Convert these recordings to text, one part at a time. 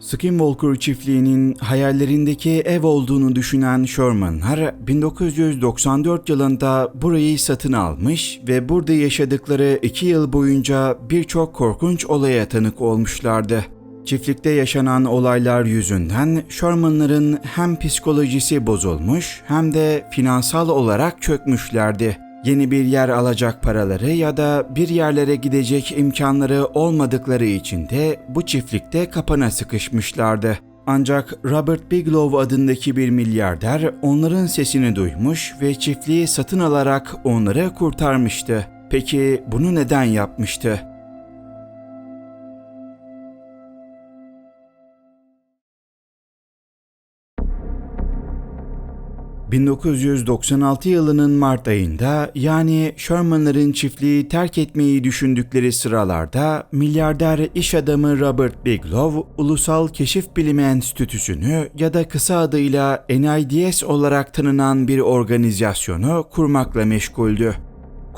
Skinwalker çiftliğinin hayallerindeki ev olduğunu düşünen Shermanlar 1994 yılında burayı satın almış ve burada yaşadıkları iki yıl boyunca birçok korkunç olaya tanık olmuşlardı. Çiftlikte yaşanan olaylar yüzünden Shermanların hem psikolojisi bozulmuş hem de finansal olarak çökmüşlerdi. Yeni bir yer alacak paraları ya da bir yerlere gidecek imkanları olmadıkları için de bu çiftlikte kapana sıkışmışlardı. Ancak Robert Bigelow adındaki bir milyarder onların sesini duymuş ve çiftliği satın alarak onları kurtarmıştı. Peki bunu neden yapmıştı? ...1996 yılının Mart ayında yani Sherman'ların çiftliği terk etmeyi düşündükleri sıralarda milyarder iş adamı Robert Bigelow, Ulusal Keşif Bilimi Enstitüsü'nü ya da kısa adıyla NIDS olarak tanınan bir organizasyonu kurmakla meşguldü.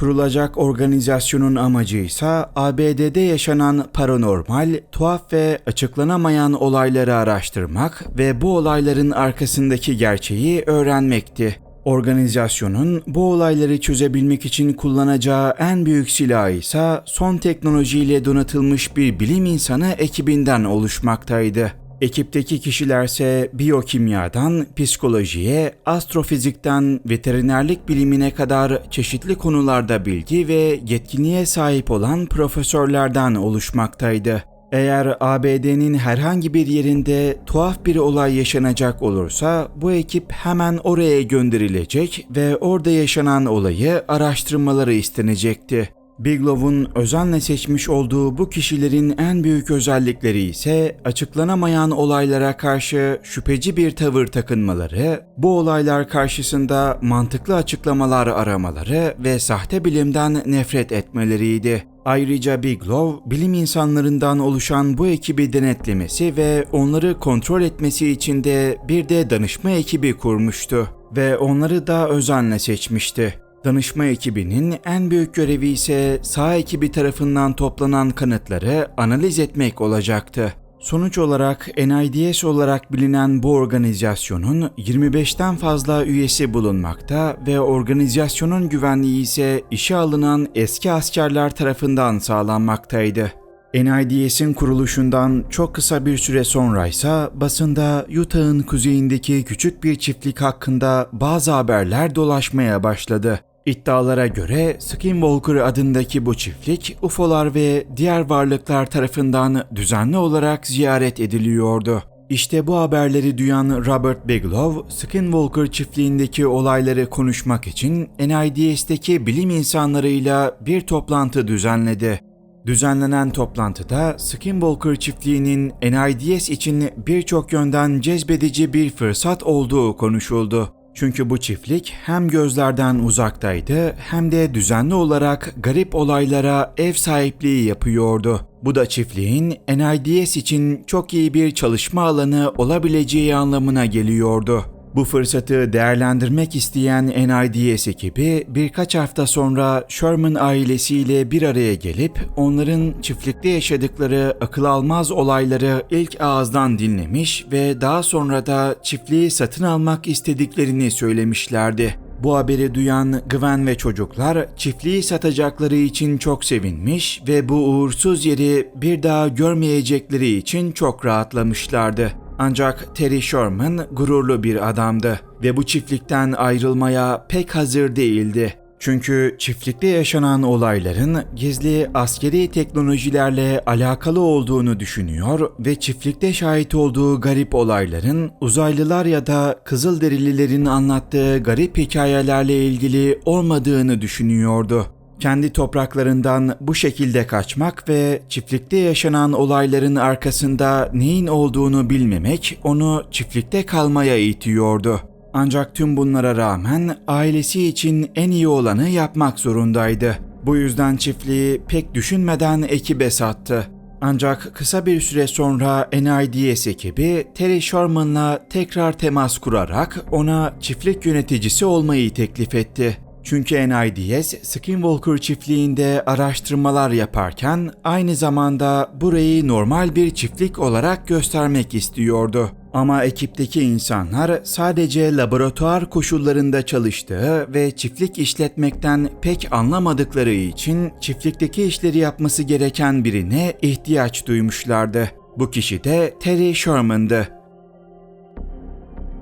Kurulacak organizasyonun amacı ise ABD'de yaşanan paranormal, tuhaf ve açıklanamayan olayları araştırmak ve bu olayların arkasındaki gerçeği öğrenmekti. Organizasyonun bu olayları çözebilmek için kullanacağı en büyük silah ise son teknolojiyle donatılmış bir bilim insanı ekibinden oluşmaktaydı. Ekipteki kişilerse biyokimyadan psikolojiye, astrofizikten veterinerlik bilimine kadar çeşitli konularda bilgi ve yetkinliğe sahip olan profesörlerden oluşmaktaydı. Eğer ABD'nin herhangi bir yerinde tuhaf bir olay yaşanacak olursa bu ekip hemen oraya gönderilecek ve orada yaşanan olayı araştırmaları istenecekti. Bigelow'un özenle seçmiş olduğu bu kişilerin en büyük özellikleri ise açıklanamayan olaylara karşı şüpheci bir tavır takınmaları, bu olaylar karşısında mantıklı açıklamalar aramaları ve sahte bilimden nefret etmeleriydi. Ayrıca Bigelow, bilim insanlarından oluşan bu ekibi denetlemesi ve onları kontrol etmesi için de bir de danışma ekibi kurmuştu ve onları da özenle seçmişti. Danışma ekibinin en büyük görevi ise sağ ekibi tarafından toplanan kanıtları analiz etmek olacaktı. Sonuç olarak NIDS olarak bilinen bu organizasyonun 25'ten fazla üyesi bulunmakta ve organizasyonun güvenliği ise işe alınan eski askerler tarafından sağlanmaktaydı. NIDS'in kuruluşundan çok kısa bir süre sonra ise basında Utah'ın kuzeyindeki küçük bir çiftlik hakkında bazı haberler dolaşmaya başladı. İddialara göre Skinwalker adındaki bu çiftlik UFO'lar ve diğer varlıklar tarafından düzenli olarak ziyaret ediliyordu. İşte bu haberleri duyan Robert Bigelow, Skinwalker çiftliğindeki olayları konuşmak için NIDS'teki bilim insanlarıyla bir toplantı düzenledi. Düzenlenen toplantıda Skinwalker çiftliğinin NIDS için birçok yönden cezbedici bir fırsat olduğu konuşuldu. Çünkü bu çiftlik hem gözlerden uzaktaydı hem de düzenli olarak garip olaylara ev sahipliği yapıyordu. Bu da çiftliğin NIDS için çok iyi bir çalışma alanı olabileceği anlamına geliyordu. Bu fırsatı değerlendirmek isteyen NIDS ekibi birkaç hafta sonra Sherman ailesiyle bir araya gelip onların çiftlikte yaşadıkları akıl almaz olayları ilk ağızdan dinlemiş ve daha sonra da çiftliği satın almak istediklerini söylemişlerdi. Bu haberi duyan Gwen ve çocuklar çiftliği satacakları için çok sevinmiş ve bu uğursuz yeri bir daha görmeyecekleri için çok rahatlamışlardı. Ancak Terry Sherman gururlu bir adamdı ve bu çiftlikten ayrılmaya pek hazır değildi. Çünkü çiftlikte yaşanan olayların gizli askeri teknolojilerle alakalı olduğunu düşünüyor ve çiftlikte şahit olduğu garip olayların uzaylılar ya da Kızılderililerin anlattığı garip hikayelerle ilgili olmadığını düşünüyordu kendi topraklarından bu şekilde kaçmak ve çiftlikte yaşanan olayların arkasında neyin olduğunu bilmemek onu çiftlikte kalmaya itiyordu. Ancak tüm bunlara rağmen ailesi için en iyi olanı yapmak zorundaydı. Bu yüzden çiftliği pek düşünmeden ekibe sattı. Ancak kısa bir süre sonra NIDS ekibi Terry Sherman'la tekrar temas kurarak ona çiftlik yöneticisi olmayı teklif etti. Çünkü NIDS Skinwalker çiftliğinde araştırmalar yaparken aynı zamanda burayı normal bir çiftlik olarak göstermek istiyordu. Ama ekipteki insanlar sadece laboratuvar koşullarında çalıştığı ve çiftlik işletmekten pek anlamadıkları için çiftlikteki işleri yapması gereken birine ihtiyaç duymuşlardı. Bu kişi de Terry Sherman'dı.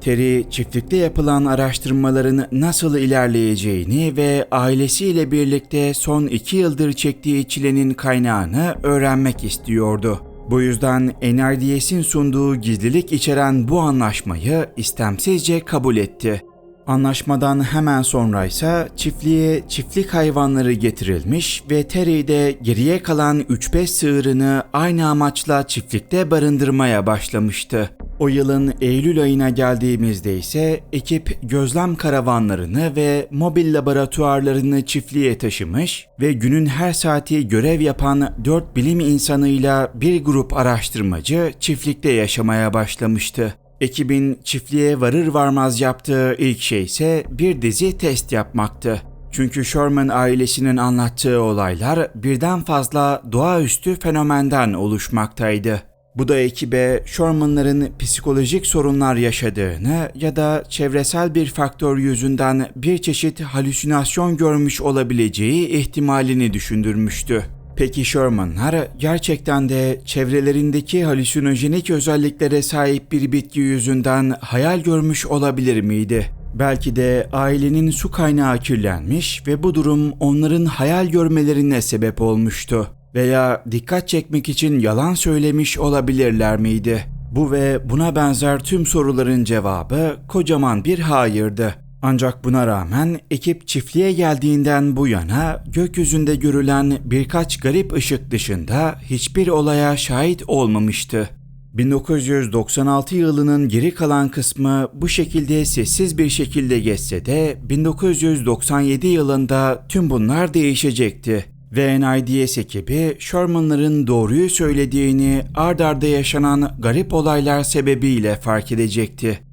Terry çiftlikte yapılan araştırmaların nasıl ilerleyeceğini ve ailesiyle birlikte son iki yıldır çektiği çilenin kaynağını öğrenmek istiyordu. Bu yüzden NRDS'in sunduğu gizlilik içeren bu anlaşmayı istemsizce kabul etti. Anlaşmadan hemen sonra ise çiftliğe çiftlik hayvanları getirilmiş ve Terry de geriye kalan 3-5 sığırını aynı amaçla çiftlikte barındırmaya başlamıştı. O yılın Eylül ayına geldiğimizde ise ekip gözlem karavanlarını ve mobil laboratuvarlarını çiftliğe taşımış ve günün her saati görev yapan 4 bilim insanıyla bir grup araştırmacı çiftlikte yaşamaya başlamıştı. Ekibin çiftliğe varır varmaz yaptığı ilk şey ise bir dizi test yapmaktı. Çünkü Sherman ailesinin anlattığı olaylar birden fazla doğaüstü fenomenden oluşmaktaydı. Bu da ekibe Sherman'ların psikolojik sorunlar yaşadığını ya da çevresel bir faktör yüzünden bir çeşit halüsinasyon görmüş olabileceği ihtimalini düşündürmüştü. Peki Sherman'lar gerçekten de çevrelerindeki halüsinojenik özelliklere sahip bir bitki yüzünden hayal görmüş olabilir miydi? Belki de ailenin su kaynağı kirlenmiş ve bu durum onların hayal görmelerine sebep olmuştu. Veya dikkat çekmek için yalan söylemiş olabilirler miydi? Bu ve buna benzer tüm soruların cevabı kocaman bir hayırdı. Ancak buna rağmen ekip çiftliğe geldiğinden bu yana gökyüzünde görülen birkaç garip ışık dışında hiçbir olaya şahit olmamıştı. 1996 yılının geri kalan kısmı bu şekilde sessiz bir şekilde geçse de 1997 yılında tüm bunlar değişecekti. Ve NIDS ekibi Sherman'ların doğruyu söylediğini ard arda yaşanan garip olaylar sebebiyle fark edecekti.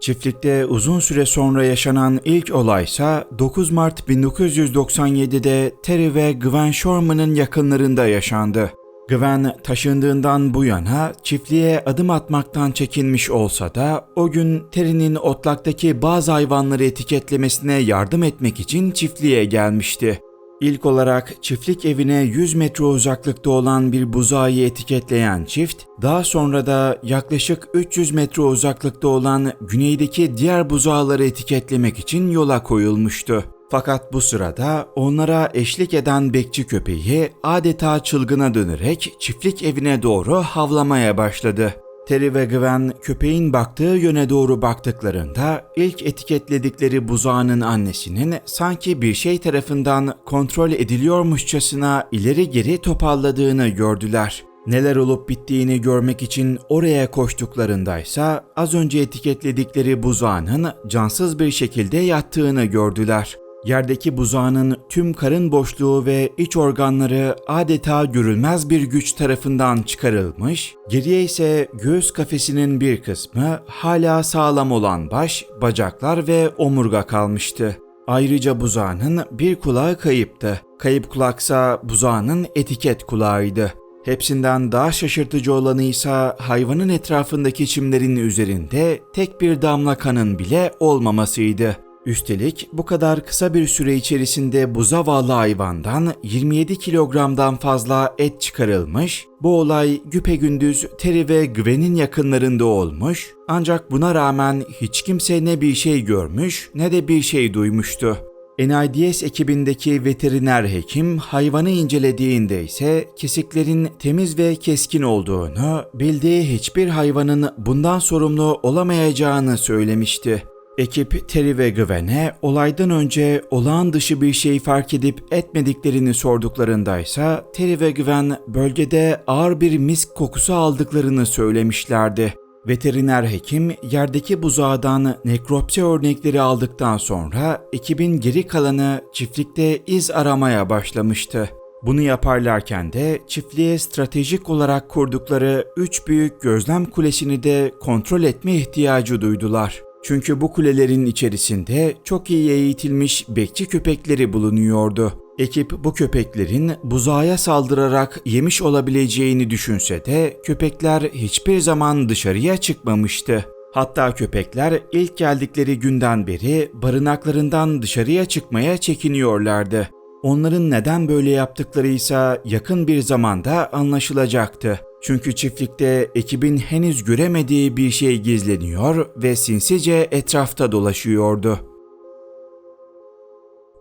Çiftlikte uzun süre sonra yaşanan ilk olaysa 9 Mart 1997'de Terry ve Gwen Sherman'ın yakınlarında yaşandı. Gwen taşındığından bu yana çiftliğe adım atmaktan çekinmiş olsa da o gün Terry'nin otlaktaki bazı hayvanları etiketlemesine yardım etmek için çiftliğe gelmişti. İlk olarak çiftlik evine 100 metre uzaklıkta olan bir buzağı etiketleyen çift, daha sonra da yaklaşık 300 metre uzaklıkta olan güneydeki diğer buzağları etiketlemek için yola koyulmuştu. Fakat bu sırada onlara eşlik eden bekçi köpeği adeta çılgına dönerek çiftlik evine doğru havlamaya başladı. Terry ve Gwen köpeğin baktığı yöne doğru baktıklarında ilk etiketledikleri buzağının annesinin sanki bir şey tarafından kontrol ediliyormuşçasına ileri geri topalladığını gördüler. Neler olup bittiğini görmek için oraya koştuklarındaysa az önce etiketledikleri buzağının cansız bir şekilde yattığını gördüler. Yerdeki buzağının tüm karın boşluğu ve iç organları adeta görülmez bir güç tarafından çıkarılmış, geriye ise göğüs kafesinin bir kısmı hala sağlam olan baş, bacaklar ve omurga kalmıştı. Ayrıca buzağının bir kulağı kayıptı. Kayıp kulaksa buzağının etiket kulağıydı. Hepsinden daha şaşırtıcı olanı ise hayvanın etrafındaki çimlerin üzerinde tek bir damla kanın bile olmamasıydı. Üstelik bu kadar kısa bir süre içerisinde bu zavallı hayvandan 27 kilogramdan fazla et çıkarılmış, bu olay güpegündüz Terry ve Gwen'in yakınlarında olmuş ancak buna rağmen hiç kimse ne bir şey görmüş ne de bir şey duymuştu. NIDS ekibindeki veteriner hekim hayvanı incelediğinde ise kesiklerin temiz ve keskin olduğunu, bildiği hiçbir hayvanın bundan sorumlu olamayacağını söylemişti. Ekip Terry ve Gwen'e olaydan önce olağan dışı bir şey fark edip etmediklerini sorduklarındaysa Terry ve Gwen bölgede ağır bir misk kokusu aldıklarını söylemişlerdi. Veteriner hekim yerdeki buzağdan nekropsi örnekleri aldıktan sonra ekibin geri kalanı çiftlikte iz aramaya başlamıştı. Bunu yaparlarken de çiftliğe stratejik olarak kurdukları üç büyük gözlem kulesini de kontrol etme ihtiyacı duydular. Çünkü bu kulelerin içerisinde çok iyi eğitilmiş bekçi köpekleri bulunuyordu. Ekip bu köpeklerin buzağa saldırarak yemiş olabileceğini düşünse de köpekler hiçbir zaman dışarıya çıkmamıştı. Hatta köpekler ilk geldikleri günden beri barınaklarından dışarıya çıkmaya çekiniyorlardı. Onların neden böyle yaptıkları ise yakın bir zamanda anlaşılacaktı. Çünkü çiftlikte ekibin henüz göremediği bir şey gizleniyor ve sinsice etrafta dolaşıyordu.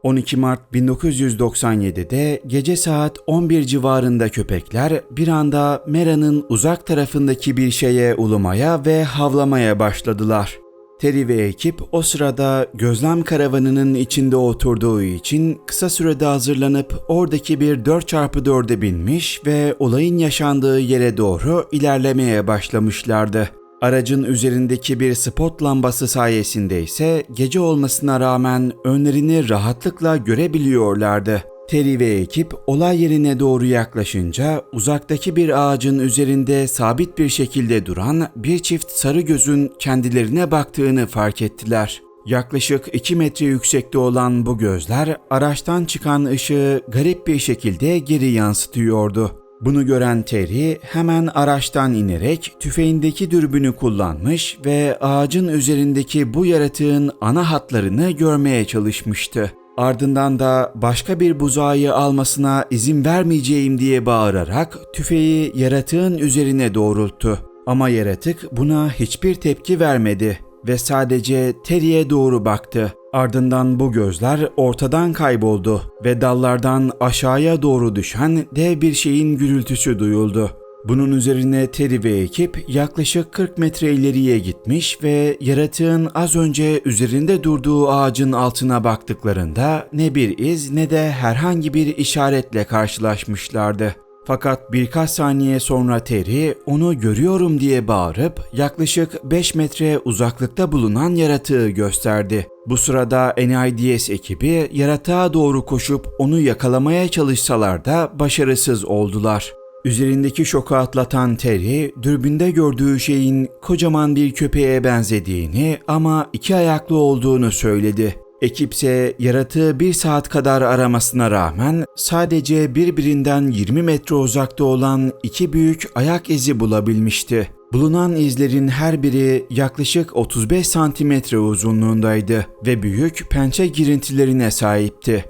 12 Mart 1997'de gece saat 11 civarında köpekler bir anda Mera'nın uzak tarafındaki bir şeye ulumaya ve havlamaya başladılar. Terry ve ekip o sırada gözlem karavanının içinde oturduğu için kısa sürede hazırlanıp oradaki bir 4x4'e binmiş ve olayın yaşandığı yere doğru ilerlemeye başlamışlardı. Aracın üzerindeki bir spot lambası sayesinde ise gece olmasına rağmen önlerini rahatlıkla görebiliyorlardı. Terry ve ekip olay yerine doğru yaklaşınca uzaktaki bir ağacın üzerinde sabit bir şekilde duran bir çift sarı gözün kendilerine baktığını fark ettiler. Yaklaşık 2 metre yüksekte olan bu gözler araçtan çıkan ışığı garip bir şekilde geri yansıtıyordu. Bunu gören Terry hemen araçtan inerek tüfeğindeki dürbünü kullanmış ve ağacın üzerindeki bu yaratığın ana hatlarını görmeye çalışmıştı. Ardından da başka bir buzağı almasına izin vermeyeceğim diye bağırarak tüfeği yaratığın üzerine doğrulttu. Ama yaratık buna hiçbir tepki vermedi ve sadece Terry'e doğru baktı. Ardından bu gözler ortadan kayboldu ve dallardan aşağıya doğru düşen dev bir şeyin gürültüsü duyuldu. Bunun üzerine Terry ve ekip yaklaşık 40 metre ileriye gitmiş ve yaratığın az önce üzerinde durduğu ağacın altına baktıklarında ne bir iz ne de herhangi bir işaretle karşılaşmışlardı. Fakat birkaç saniye sonra Terry onu görüyorum diye bağırıp yaklaşık 5 metre uzaklıkta bulunan yaratığı gösterdi. Bu sırada NIDS ekibi yaratığa doğru koşup onu yakalamaya çalışsalar da başarısız oldular. Üzerindeki şoku atlatan Terry, dürbünde gördüğü şeyin kocaman bir köpeğe benzediğini ama iki ayaklı olduğunu söyledi. Ekipse yaratığı bir saat kadar aramasına rağmen sadece birbirinden 20 metre uzakta olan iki büyük ayak izi bulabilmişti. Bulunan izlerin her biri yaklaşık 35 santimetre uzunluğundaydı ve büyük pençe girintilerine sahipti.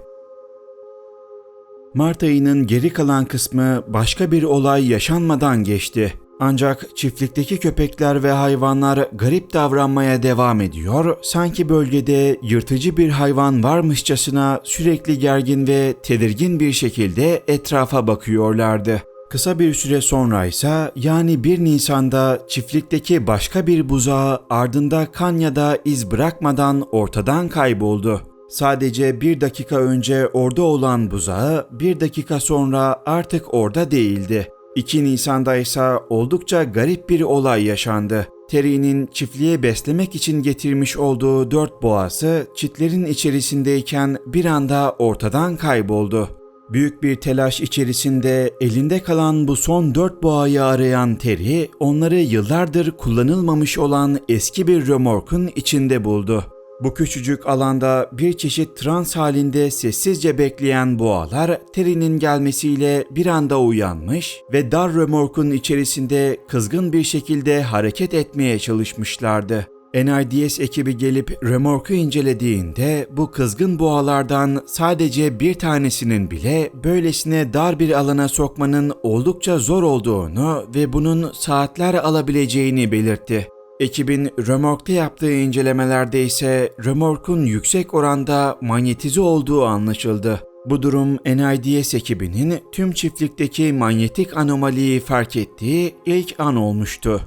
Mart ayının geri kalan kısmı başka bir olay yaşanmadan geçti. Ancak çiftlikteki köpekler ve hayvanlar garip davranmaya devam ediyor, sanki bölgede yırtıcı bir hayvan varmışçasına sürekli gergin ve tedirgin bir şekilde etrafa bakıyorlardı. Kısa bir süre sonra ise yani 1 Nisan'da çiftlikteki başka bir buzağı ardında kan ya da iz bırakmadan ortadan kayboldu. Sadece bir dakika önce orada olan buzağı bir dakika sonra artık orada değildi. 2 Nisan'da ise oldukça garip bir olay yaşandı. Terry'nin çiftliğe beslemek için getirmiş olduğu dört boğası çitlerin içerisindeyken bir anda ortadan kayboldu. Büyük bir telaş içerisinde elinde kalan bu son dört boğayı arayan Terry, onları yıllardır kullanılmamış olan eski bir römorkun içinde buldu. Bu küçücük alanda bir çeşit trans halinde sessizce bekleyen boğalar Terry'nin gelmesiyle bir anda uyanmış ve dar römorkun içerisinde kızgın bir şekilde hareket etmeye çalışmışlardı. NIDS ekibi gelip römorku incelediğinde bu kızgın boğalardan sadece bir tanesinin bile böylesine dar bir alana sokmanın oldukça zor olduğunu ve bunun saatler alabileceğini belirtti. Ekibin römorkta yaptığı incelemelerde ise römorkun yüksek oranda manyetize olduğu anlaşıldı. Bu durum NIDS ekibinin tüm çiftlikteki manyetik anomaliyi fark ettiği ilk an olmuştu.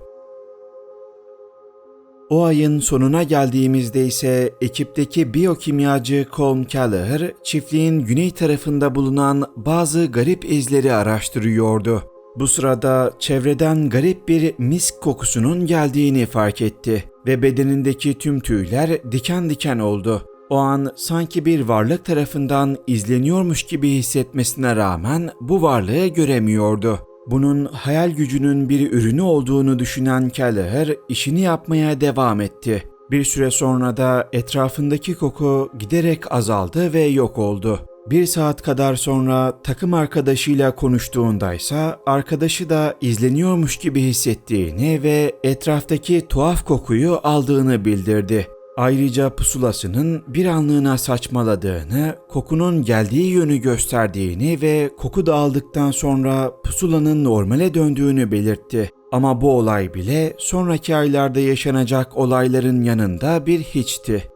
O ayın sonuna geldiğimizde ise ekipteki biyokimyacı Colm Kelleher, çiftliğin güney tarafında bulunan bazı garip izleri araştırıyordu. Bu sırada çevreden garip bir misk kokusunun geldiğini fark etti ve bedenindeki tüm tüyler diken diken oldu. O an sanki bir varlık tarafından izleniyormuş gibi hissetmesine rağmen bu varlığı göremiyordu. Bunun hayal gücünün bir ürünü olduğunu düşünen Kelleher işini yapmaya devam etti. Bir süre sonra da etrafındaki koku giderek azaldı ve yok oldu. Bir saat kadar sonra takım arkadaşıyla konuştuğundaysa arkadaşı da izleniyormuş gibi hissettiğini ve etraftaki tuhaf kokuyu aldığını bildirdi. Ayrıca pusulasının bir anlığına saçmaladığını, kokunun geldiği yönü gösterdiğini ve koku dağıldıktan sonra pusulanın normale döndüğünü belirtti. Ama bu olay bile sonraki aylarda yaşanacak olayların yanında bir hiçti.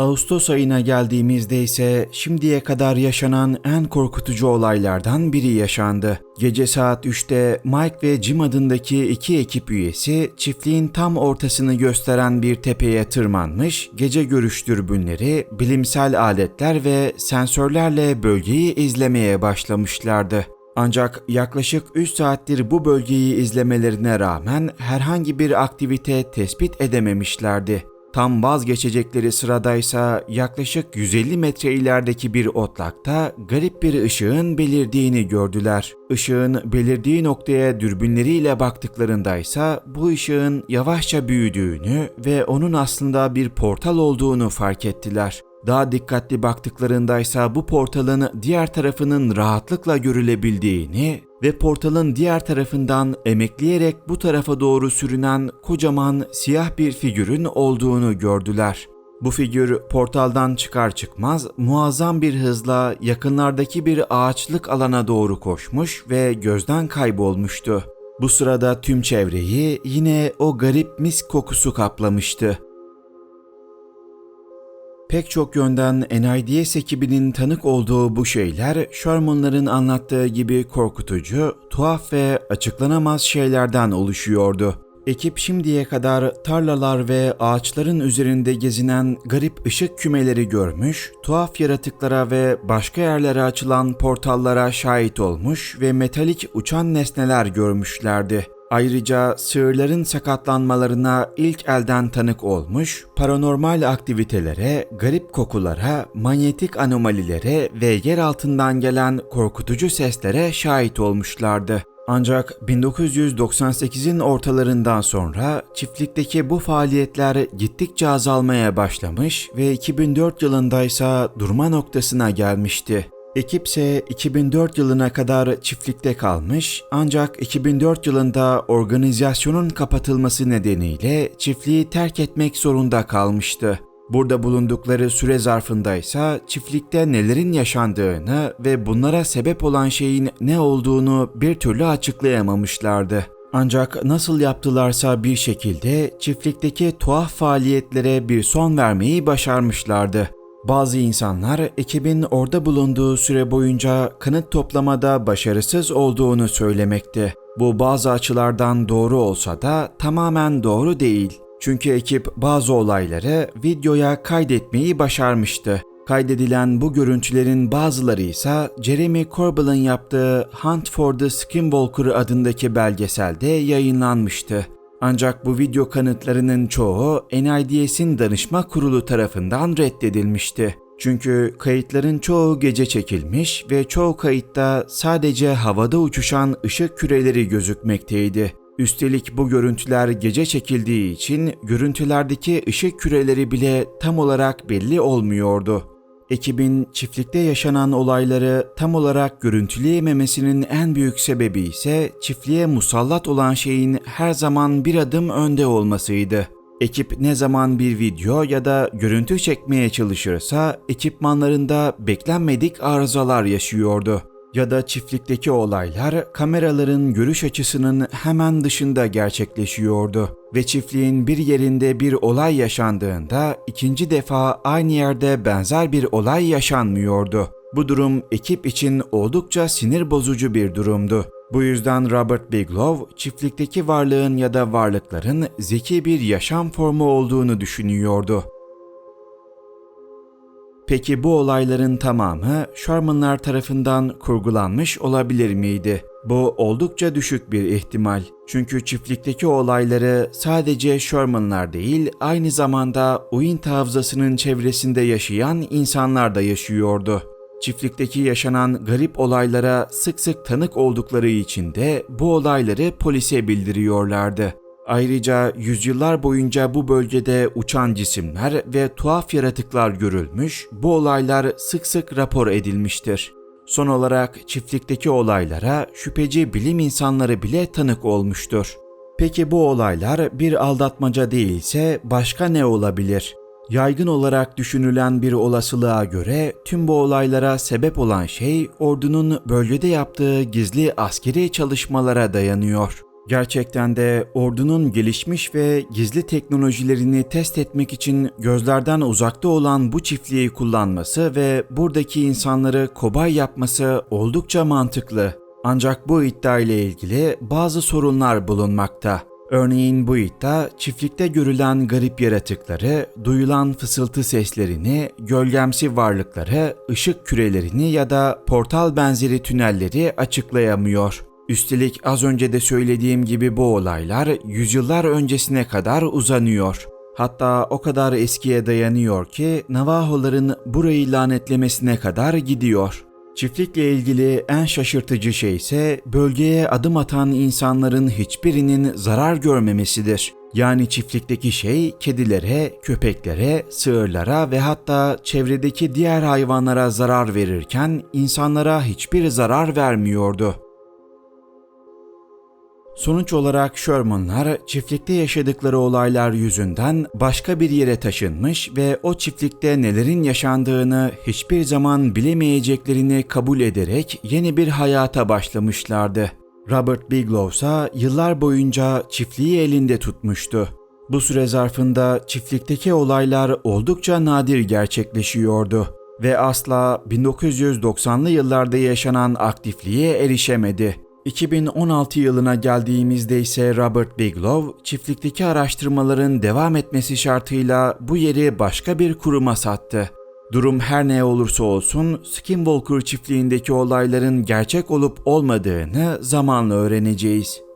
Ağustos ayına geldiğimizde ise şimdiye kadar yaşanan en korkutucu olaylardan biri yaşandı. Gece saat 3'te Mike ve Jim adındaki iki ekip üyesi çiftliğin tam ortasını gösteren bir tepeye tırmanmış, gece görüş dürbünleri, bilimsel aletler ve sensörlerle bölgeyi izlemeye başlamışlardı. Ancak yaklaşık 3 saattir bu bölgeyi izlemelerine rağmen herhangi bir aktivite tespit edememişlerdi. Tam vazgeçecekleri sıradaysa yaklaşık 150 metre ilerideki bir otlakta garip bir ışığın belirdiğini gördüler. Işığın belirdiği noktaya dürbünleriyle baktıklarındaysa bu ışığın yavaşça büyüdüğünü ve onun aslında bir portal olduğunu fark ettiler. Daha dikkatli baktıklarındaysa bu portalın diğer tarafının rahatlıkla görülebildiğini ve portalın diğer tarafından emekleyerek bu tarafa doğru sürünen kocaman siyah bir figürün olduğunu gördüler. Bu figür portaldan çıkar çıkmaz muazzam bir hızla yakınlardaki bir ağaçlık alana doğru koşmuş ve gözden kaybolmuştu. Bu sırada tüm çevreyi yine o garip mis kokusu kaplamıştı. Pek çok yönden NIDS ekibinin tanık olduğu bu şeyler Sherman'ların anlattığı gibi korkutucu, tuhaf ve açıklanamaz şeylerden oluşuyordu. Ekip şimdiye kadar tarlalar ve ağaçların üzerinde gezinen garip ışık kümeleri görmüş, tuhaf yaratıklara ve başka yerlere açılan portallara şahit olmuş ve metalik uçan nesneler görmüşlerdi. Ayrıca sığırların sakatlanmalarına ilk elden tanık olmuş, paranormal aktivitelere, garip kokulara, manyetik anomalilere ve yer altından gelen korkutucu seslere şahit olmuşlardı. Ancak 1998'in ortalarından sonra çiftlikteki bu faaliyetler gittikçe azalmaya başlamış ve 2004 yılında ise durma noktasına gelmişti. Ekip ise 2004 yılına kadar çiftlikte kalmış ancak 2004 yılında organizasyonun kapatılması nedeniyle çiftliği terk etmek zorunda kalmıştı. Burada bulundukları süre zarfında ise çiftlikte nelerin yaşandığını ve bunlara sebep olan şeyin ne olduğunu bir türlü açıklayamamışlardı. Ancak nasıl yaptılarsa bir şekilde çiftlikteki tuhaf faaliyetlere bir son vermeyi başarmışlardı. Bazı insanlar ekibin orada bulunduğu süre boyunca kanıt toplamada başarısız olduğunu söylemekte. Bu bazı açılardan doğru olsa da tamamen doğru değil. Çünkü ekip bazı olayları videoya kaydetmeyi başarmıştı. Kaydedilen bu görüntülerin bazıları ise Jeremy Corbell'ın yaptığı Hunt for the Skinwalker adındaki belgeselde yayınlanmıştı. Ancak bu video kanıtlarının çoğu NIDS'in danışma kurulu tarafından reddedilmişti. Çünkü kayıtların çoğu gece çekilmiş ve çoğu kayıtta sadece havada uçuşan ışık küreleri gözükmekteydi. Üstelik bu görüntüler gece çekildiği için görüntülerdeki ışık küreleri bile tam olarak belli olmuyordu. Ekibin çiftlikte yaşanan olayları tam olarak görüntüleyememesinin en büyük sebebi ise çiftliğe musallat olan şeyin her zaman bir adım önde olmasıydı. Ekip ne zaman bir video ya da görüntü çekmeye çalışırsa ekipmanlarında beklenmedik arızalar yaşıyordu ya da çiftlikteki olaylar kameraların görüş açısının hemen dışında gerçekleşiyordu ve çiftliğin bir yerinde bir olay yaşandığında ikinci defa aynı yerde benzer bir olay yaşanmıyordu. Bu durum ekip için oldukça sinir bozucu bir durumdu. Bu yüzden Robert Bigelow çiftlikteki varlığın ya da varlıkların zeki bir yaşam formu olduğunu düşünüyordu. Peki bu olayların tamamı Shermanlar tarafından kurgulanmış olabilir miydi? Bu oldukça düşük bir ihtimal. Çünkü çiftlikteki olayları sadece Sherman'lar değil, aynı zamanda Uint Havzası'nın çevresinde yaşayan insanlar da yaşıyordu. Çiftlikteki yaşanan garip olaylara sık sık tanık oldukları için de bu olayları polise bildiriyorlardı. Ayrıca yüzyıllar boyunca bu bölgede uçan cisimler ve tuhaf yaratıklar görülmüş, bu olaylar sık sık rapor edilmiştir. Son olarak çiftlikteki olaylara şüpheci bilim insanları bile tanık olmuştur. Peki bu olaylar bir aldatmaca değilse başka ne olabilir? Yaygın olarak düşünülen bir olasılığa göre tüm bu olaylara sebep olan şey ordunun bölgede yaptığı gizli askeri çalışmalara dayanıyor. Gerçekten de ordunun gelişmiş ve gizli teknolojilerini test etmek için gözlerden uzakta olan bu çiftliği kullanması ve buradaki insanları kobay yapması oldukça mantıklı. Ancak bu iddia ile ilgili bazı sorunlar bulunmakta. Örneğin bu iddia çiftlikte görülen garip yaratıkları, duyulan fısıltı seslerini, gölgemsi varlıkları, ışık kürelerini ya da portal benzeri tünelleri açıklayamıyor. Üstelik az önce de söylediğim gibi bu olaylar yüzyıllar öncesine kadar uzanıyor. Hatta o kadar eskiye dayanıyor ki Navajoların burayı lanetlemesine kadar gidiyor. Çiftlikle ilgili en şaşırtıcı şey ise bölgeye adım atan insanların hiçbirinin zarar görmemesidir. Yani çiftlikteki şey kedilere, köpeklere, sığırlara ve hatta çevredeki diğer hayvanlara zarar verirken insanlara hiçbir zarar vermiyordu. Sonuç olarak Shermanlar çiftlikte yaşadıkları olaylar yüzünden başka bir yere taşınmış ve o çiftlikte nelerin yaşandığını hiçbir zaman bilemeyeceklerini kabul ederek yeni bir hayata başlamışlardı. Robert Bigelow ise yıllar boyunca çiftliği elinde tutmuştu. Bu süre zarfında çiftlikteki olaylar oldukça nadir gerçekleşiyordu ve asla 1990'lı yıllarda yaşanan aktifliğe erişemedi. 2016 yılına geldiğimizde ise Robert Bigelow, çiftlikteki araştırmaların devam etmesi şartıyla bu yeri başka bir kuruma sattı. Durum her ne olursa olsun Skinwalker çiftliğindeki olayların gerçek olup olmadığını zamanla öğreneceğiz.